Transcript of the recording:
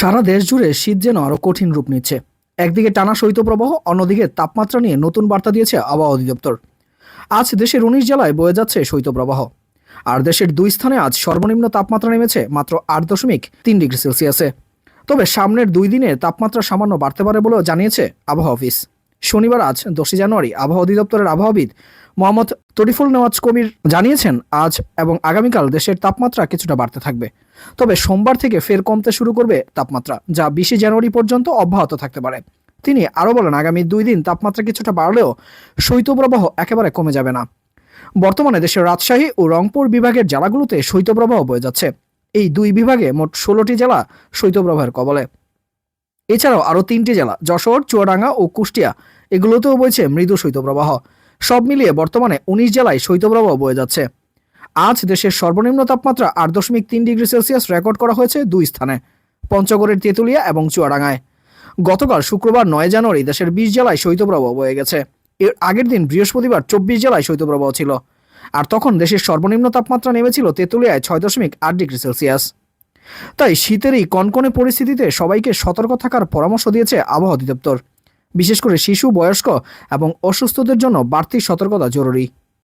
সারা দেশ জুড়ে শীত যেন আরও কঠিন রূপ নিচ্ছে। একদিকে টানা শৈত্যপ্রবাহ, অন্যদিকে তাপমাত্রা নিয়ে নতুন বার্তা দিয়েছে আবহাওয়া অধিদপ্তর। আজ দেশের উনিশ জেলায় বয়ে যাচ্ছে শৈত্যপ্রবাহ। আর দেশের দুই স্থানে আজ সর্বনিম্ন তাপমাত্রা নেমেছে মাত্র আট দশমিক তিন ডিগ্রি সেলসিয়াসে। তবে সামনের দুই দিনের তাপমাত্রা সামান্য বাড়তে পারে বলেও জানিয়েছে আবহাওয়া অফিস। শনিবার আজ দশই জানুয়ারি আবহাওয়া অধিদপ্তরের আবহাওয়াবিদ মোহাম্মদ তরিফুল নেওয়াজ কবির জানিয়েছেন, আজ এবং আগামীকাল দেশের তাপমাত্রা কিছুটা বাড়তে থাকবে। তবে সোমবার থেকে ফের কমতে শুরু করবে তাপমাত্রা, যা বিশে জানুয়ারি পর্যন্ত অব্যাহত থাকতে পারে। তিনি আরও বলেন, আগামী দুই দিন তাপমাত্রা কিছুটা বাড়লেও শৈত্যপ্রবাহ একেবারে কমে যাবে না। বর্তমানে দেশের রাজশাহী ও রংপুর বিভাগের জেলাগুলোতে শৈত্যপ্রবাহ বয়ে যাচ্ছে। এই দুই বিভাগে মোট ষোলোটি জেলা শৈত্যপ্রবাহের কবলে। এছাড়াও আরও তিনটি জেলা, যশোর, চুয়াডাঙ্গা ও কুষ্টিয়া, এগুলোতেও বইছে মৃদু শৈত্যপ্রবাহ। সব মিলিয়ে বর্তমানে উনিশ জেলায় শৈত্যপ্রবাহ বয়ে যাচ্ছে। আজ দেশের সর্বনিম্ন তাপমাত্রা আট দশমিক তিন ডিগ্রি সেলসিয়াস রেকর্ড করা হয়েছে দুই স্থানে, পঞ্চগড়ের তেঁতুলিয়া এবং চুয়াডাঙ্গায়। গতকাল শুক্রবার নয় জানুয়ারি দেশের বিশ জেলায় শৈত্যপ্রবাহ বয়ে গেছে। এর আগের দিন বৃহস্পতিবার চব্বিশ জেলায় শৈত্যপ্রবাহ ছিল, আর তখন দেশের সর্বনিম্ন তাপমাত্রা নেমেছিল তেঁতুলিয়ায় ছয় দশমিক আট ডিগ্রি সেলসিয়াস। তাই শীতের এই কনকনে পরিস্থিতিতে সবাইকে সতর্ক থাকার পরামর্শ দিয়েছে আবহাওয়া অধিদপ্তর। বিশেষ করে শিশু বয়স্ক এবং অসুস্থদের জন্য বাড়তি সতর্কতা জরুরি।